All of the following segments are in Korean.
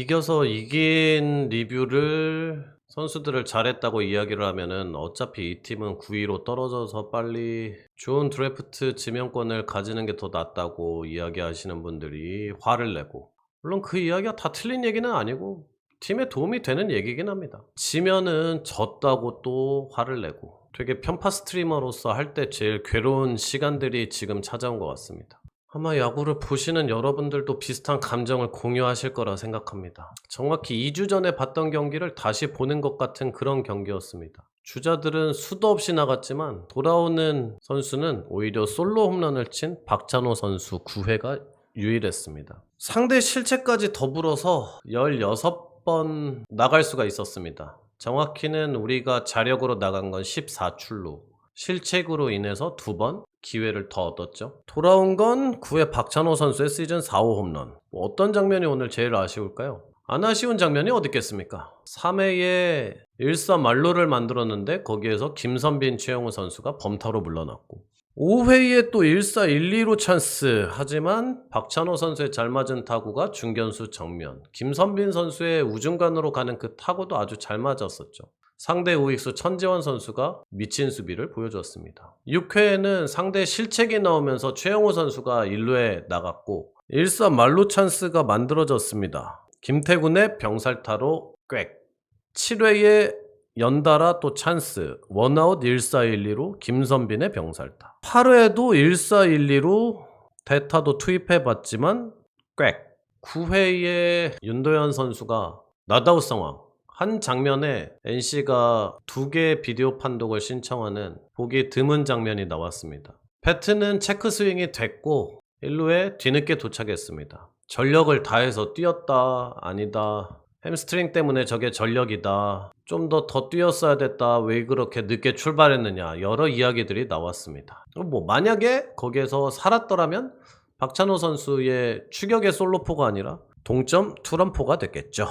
이겨서 이긴 리뷰를 선수들을 잘했다고 이야기를 하면은 어차피 이 팀은 9위로 떨어져서 빨리 좋은 드래프트 지명권을 가지는 게 더 낫다고 이야기하시는 분들이 화를 내고 물론 그 이야기가 다 틀린 얘기는 아니고 팀에 도움이 되는 얘기긴 합니다. 지면은 졌다고 또 화를 내고 되게 편파 스트리머로서 할 때 제일 괴로운 시간들이 지금 찾아온 것 같습니다. 아마 야구를 보시는 여러분들도 비슷한 감정을 공유하실 거라 생각합니다. 정확히 2주 전에 봤던 경기를 다시 보는 것 같은 그런 경기였습니다. 주자들은 수도 없이 나갔지만 돌아오는 선수는 오히려 솔로 홈런을 친 박찬호 선수 9회가 유일했습니다. 상대 실책까지 더불어서 16번 나갈 수가 있었습니다. 정확히는 우리가 자력으로 나간 건 14출로. 실책으로 인해서 두 번 기회를 더 얻었죠. 돌아온 건 9회 박찬호 선수의 시즌 4호 홈런. 뭐 어떤 장면이 오늘 제일 아쉬울까요? 안 아쉬운 장면이 어디 있겠습니까? 3회에 1사 말로를 만들었는데 거기에서 김선빈 최영우 선수가 범타로 물러났고 5회에 또 1사 1, 2로 찬스 하지만 박찬호 선수의 잘 맞은 타구가 중견수 정면 김선빈 선수의 우중간으로 가는 그 타구도 아주 잘 맞았었죠. 상대 우익수 천지원 선수가 미친 수비를 보여줬습니다. 6회에는 상대 실책이 나오면서 최영호 선수가 1루에 나갔고 1사 말로 찬스가 만들어졌습니다. 김태군의 병살타로 꽥. 7회에 연달아 또 찬스. 원아웃 1사1리로 김선빈의 병살타. 8회에도 1사1리로 대타도 투입해봤지만 꽥. 9회에 윤도현 선수가 나다웃 상황 한 장면에 NC가 두 개의 비디오 판독을 신청하는 보기 드문 장면이 나왔습니다. 배트는 체크 스윙이 됐고 1루에 뒤늦게 도착했습니다. 전력을 다해서 뛰었다 아니다 햄스트링 때문에 저게 전력이다 좀 더더 뛰었어야 됐다 왜 그렇게 늦게 출발했느냐 여러 이야기들이 나왔습니다. 뭐 만약에 거기에서 살았더라면 박찬호 선수의 추격의 솔로포가 아니라 동점 투런포가 됐겠죠.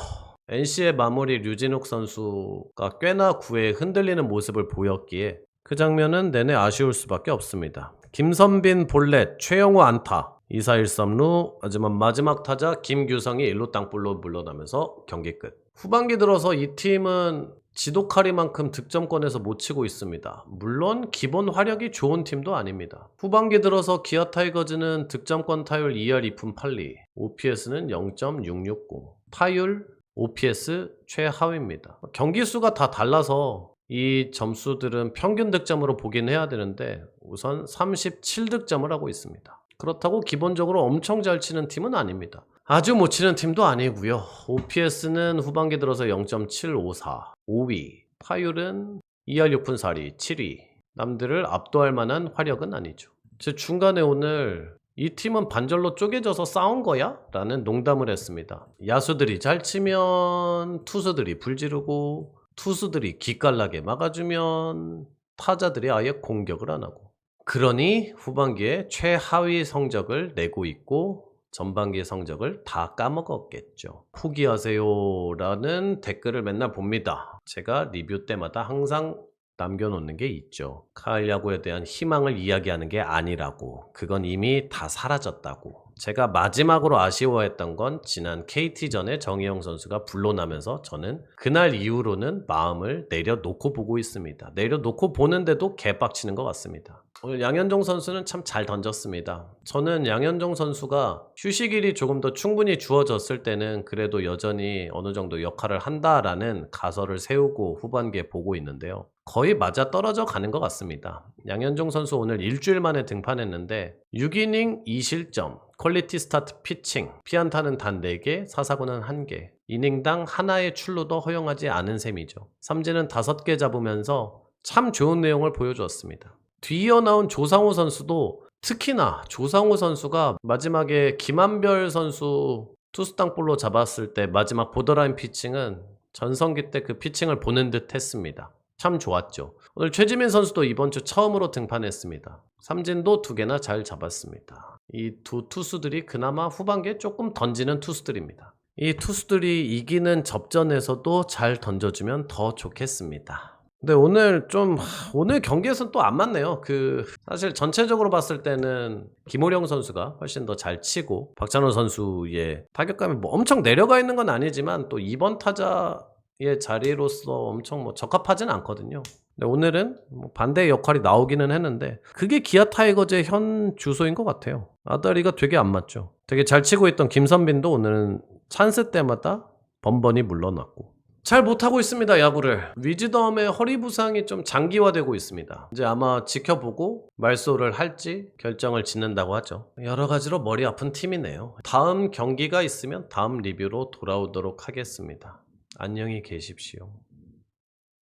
NC의 마무리 류진욱 선수가 꽤나 9회에 흔들리는 모습을 보였기에 그 장면은 내내 아쉬울 수밖에 없습니다. 김선빈 볼넷, 최영우 안타, 2사 1삼루 하지만 마지막 타자 김규성이 1루 땅볼로 물러나면서 경기 끝. 후반기 들어서 이 팀은 지도카리만큼 득점권에서 못 치고 있습니다. 물론 기본 화력이 좋은 팀도 아닙니다. 후반기 들어서 기아 타이거즈는 득점권 타율 2할 2푼 8리, OPS는 0.660, 타율 OPS 최하위입니다. 경기 수가 다 달라서 이 점수들은 평균 득점으로 보긴 해야 되는데 우선 37득점을 하고 있습니다. 그렇다고 기본적으로 엄청 잘 치는 팀은 아닙니다. 아주 못 치는 팀도 아니고요. OPS는 후반기 들어서 0.754, 5위. 타율은 2할 6푼 4리, 7위. 남들을 압도할 만한 화력은 아니죠. 제 중간에 오늘 이 팀은 반절로 쪼개져서 싸운 거야? 라는 농담을 했습니다. 야수들이 잘 치면 투수들이 불지르고 투수들이 기깔나게 막아주면 타자들이 아예 공격을 안 하고 그러니 후반기에 최하위 성적을 내고 있고 전반기 성적을 다 까먹었겠죠. 포기하세요라는 댓글을 맨날 봅니다. 제가 리뷰 때마다 항상 남겨놓는 게 있죠. 카일 야구에 대한 희망을 이야기하는 게 아니라고. 그건 이미 다 사라졌다고. 제가 마지막으로 아쉬워했던 건 지난 KT전에 정희영 선수가 불러나면서 저는 그날 이후로는 마음을 내려놓고 보고 있습니다. 내려놓고 보는데도 개빡치는 것 같습니다. 오늘 양현종 선수는 참 잘 던졌습니다. 저는 양현종 선수가 휴식일이 조금 더 충분히 주어졌을 때는 그래도 여전히 어느 정도 역할을 한다라는 가설을 세우고 후반기에 보고 있는데요. 거의 맞아 떨어져 가는 것 같습니다. 양현종 선수 오늘 일주일 만에 등판했는데 6이닝 2실점, 퀄리티 스타트 피칭, 피안타는 단 4개, 사사구는 1개, 이닝당 하나의 출루도 허용하지 않은 셈이죠. 삼진은 5개 잡으면서 참 좋은 내용을 보여주었습니다. 뒤이어 나온 조상우 선수도 특히나 조상우 선수가 마지막에 김한별 선수 투수 땅볼로 잡았을 때 마지막 보더라인 피칭은 전성기 때 그 피칭을 보는 듯 했습니다. 참 좋았죠. 오늘 최지민 선수도 이번 주 처음으로 등판했습니다. 삼진도 두 개나 잘 잡았습니다. 이 두 투수들이 그나마 후반기에 조금 던지는 투수들입니다. 이 투수들이 이기는 접전에서도 잘 던져주면 더 좋겠습니다. 근데 오늘 좀 하, 오늘 경기에서는 또 안 맞네요. 그 사실 전체적으로 봤을 때는 김호령 선수가 훨씬 더 잘 치고 박찬호 선수의 타격감이 뭐 엄청 내려가 있는 건 아니지만 또 2번 타자 의 자리로서 엄청 뭐 적합하진 않거든요. 근데 오늘은 뭐 반대의 역할이 나오기는 했는데 그게 기아 타이거즈의 현 주소인 것 같아요. 아다리가 되게 안 맞죠. 되게 잘 치고 있던 김선빈도 오늘은 찬스 때마다 번번이 물러났고 잘 못하고 있습니다 야구를 위즈덤의 허리 부상이 좀 장기화되고 있습니다 이제 아마 지켜보고 말소를 할지 결정을 짓는다고 하죠 여러 가지로 머리 아픈 팀이네요 다음 경기가 있으면 다음 리뷰로 돌아오도록 하겠습니다 안녕히 계십시오